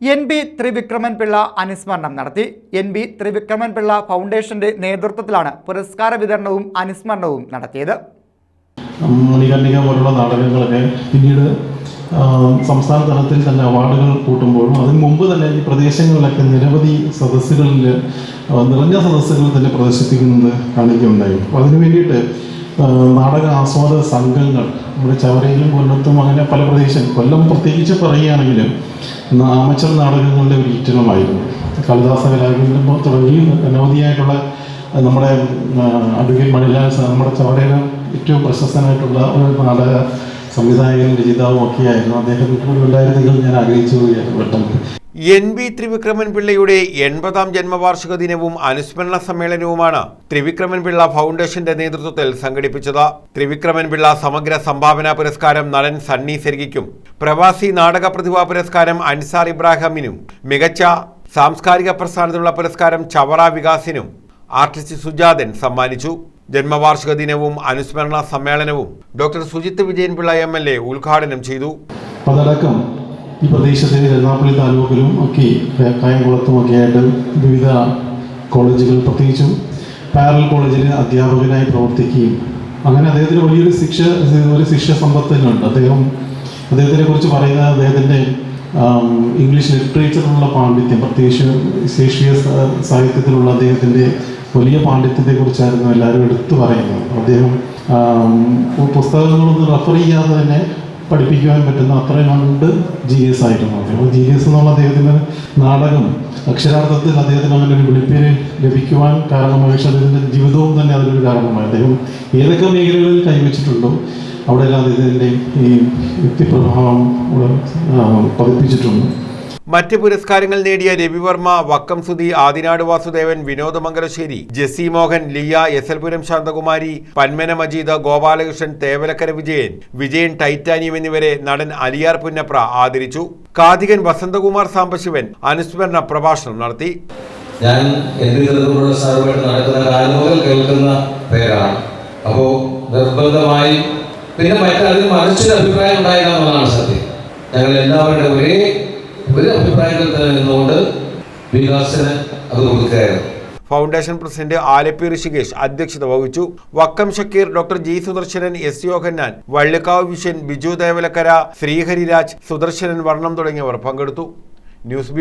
N B Trivikraman Pillai അനുസ്മരണം നടത്തി. N B Trivikraman Pillai ഫൗണ്ടേഷന്റെ നേതൃത്വത്തിലാണ് പുരസ്കാര വിതരണവും അനുസ്മരണവും നടത്തിയത്. മണികർണിക പോലുള്ള നാടകങ്ങളൊക്കെ പിന്നീട് സംസ്ഥാന തലത്തിൽ തന്നെ അവാർഡുകൾ കൂട്ടുമ്പോഴും അതിന് മുമ്പ് തന്നെ ഈ പ്രദേശങ്ങളിലൊക്കെ നിരവധി സദസ്സുകളിൽ നിറഞ്ഞ സദസ്സുകൾ തന്നെ പ്രദർശിപ്പിക്കുന്നത് കാണിക്കുകയുണ്ടായി. അപ്പോൾ അതിനു വേണ്ടിയിട്ട് നാടക ആസ്വാദക സംഘങ്ങൾ നമ്മുടെ ചവറയിലും കൊല്ലത്തും അങ്ങനെ പല പ്രദേശം കൊല്ലം പ്രത്യേകിച്ച് പറയുകയാണെങ്കിൽ അമച്ചർ നാടകങ്ങളുടെ ഒരു ഈറ്റനമായിരുന്നു. കാളിദാസ കലാകേന്ദ്രം തുടങ്ങി. അനവധിയായിട്ടുള്ള നമ്മുടെ അഡ്വക്കേറ്റ് മണിലാൽ നമ്മുടെ ചവറയിലെ ഏറ്റവും പ്രശസ്തനായിട്ടുള്ള ഒരു നാടക സംവിധായകനും രചയിതാവും ഒക്കെയായിരുന്നു അദ്ദേഹം കൂടി ഉണ്ടായിരുന്നെങ്കിൽ ഞാൻ ആഗ്രഹിച്ചു പെട്ടെന്ന്. എൻ വി ത്രിവിക്രമൻ പിള്ളയുടെ എൺപതാം ജന്മവാർഷിക ദിനവും അനുസ്മരണ സമ്മേളനവുമാണ് ത്രിവിക്രമൻ പിള്ള ഫൗണ്ടേഷന്റെ നേതൃത്വത്തിൽ സംഘടിപ്പിച്ചത്. ത്രിവിക്രമൻ പിള്ള സമഗ്ര സംഭാവന പുരസ്കാരം നടൻ സണ്ണി സെർഗിക്കും പ്രവാസി നാടക പ്രതിഭാ പുരസ്കാരം അൻസാർ ഇബ്രാഹിമിനും മികച്ച സാംസ്കാരിക പ്രസ്ഥാനത്തിനുള്ള പുരസ്കാരം ചവറ വികാസിനും ആർട്ടിസ്റ്റ് സുജാതൻ സമ്മാനിച്ചു. ജന്മവാർഷിക ദിനവും അനുസ്മരണ സമ്മേളനവും doctor Sujith Vijayanpillai M L A ഉദ്ഘാടനം ചെയ്തു. ഈ പ്രദേശത്തെ എറണാകുളി താലൂക്കിലും ഒക്കെ കായംകുളത്തും ഒക്കെ ആയിട്ട് വിവിധ കോളേജുകൾ പ്രത്യേകിച്ചും പാരൽ കോളേജിൽ അധ്യാപകനായി പ്രവർത്തിക്കുകയും അങ്ങനെ അദ്ദേഹത്തിന് വലിയൊരു ശിക്ഷ ഒരു ശിക്ഷ സമ്പത്തിനുണ്ട് അദ്ദേഹം അദ്ദേഹത്തിനെ കുറിച്ച് പറയുന്ന അദ്ദേഹത്തിന്റെ ഇംഗ്ലീഷ് ലിറ്ററേച്ചറിലുള്ള പാണ്ഡിത്യം പ്രത്യേകിച്ച് ശേഷീയ സാഹിത്യത്തിലുള്ള അദ്ദേഹത്തിന്റെ വലിയ പാണ്ഡിത്യത്തെക്കുറിച്ചായിരുന്നു എല്ലാവരും എടുത്തു പറയുന്നത്. അദ്ദേഹം പുസ്തകങ്ങളൊന്നും റെഫർ ചെയ്യാതെ തന്നെ പഠിപ്പിക്കുവാൻ പറ്റുന്ന അത്രയും കണ്ട് എസ് ആയിരുന്നു അദ്ദേഹം എസ് എന്നുള്ള അദ്ദേഹത്തിന് നാടകം അക്ഷരാർത്ഥത്തിൽ അദ്ദേഹത്തിന് അങ്ങനെ ഒരു വിളിപ്പേര് ലഭിക്കുവാൻ കാരണമായി അദ്ദേഹത്തിന്റെ ജീവിതവും തന്നെ അതിനൊരു കാരണമായി. അദ്ദേഹം ഏതൊക്കെ മേഖലകളിൽ കൈവച്ചിട്ടുണ്ടോ അവിടെയെല്ലാം അദ്ദേഹത്തിന്റെ ഈ വ്യക്തിപ്രഭാവം പതിപ്പിച്ചിട്ടുണ്ട്. മറ്റ് പുരസ്കാരങ്ങൾ നേടിയ Ravivarma Vakkom Sudhi Adinad Vasudevan Vinod Mangalassery Jessy Mohan Liya S L Puram Santhakumari Panmana Majeed Gopalakrishnan Thevalakkara Vijayan Vijayan titanium എന്നിവരെ നടൻ അലിയാർ പുന്നപ്ര ആദരിച്ചു. കാതികൻ വസന്തകുമാർ സാംബശിവൻ അനുസ്മരണ പ്രഭാഷണം നടത്തി. ഞാൻ കേൾക്കുന്ന പേരാണ്. അപ്പോൾ നിർബന്ധമായി പിന്നെ മറ്റാരും മറിച്ചൊരു അഭിപ്രായം ഉണ്ടായില്ല എന്നുള്ളതാണ് സത്യം. ഞങ്ങൾ എല്ലാവരുടെ ഒരേ ഒരു തന്നെ നിന്നുകൊണ്ട് വികാസന് അത് കൊടുക്കുകയായിരുന്നു. ഫൗണ്ടേഷൻ പ്രസിഡന്റ് ആലപ്പി ഋഷികേഷ് അധ്യക്ഷത വഹിച്ചു. Vakkom Shakeer doctor G Sudarsanan S Yohannan Vallikkavu vision Biju Devalakkara Sreehariraj Sudarsanan Varnam തുടങ്ങിയവർ പങ്കെടുത്തു. ന്യൂസ്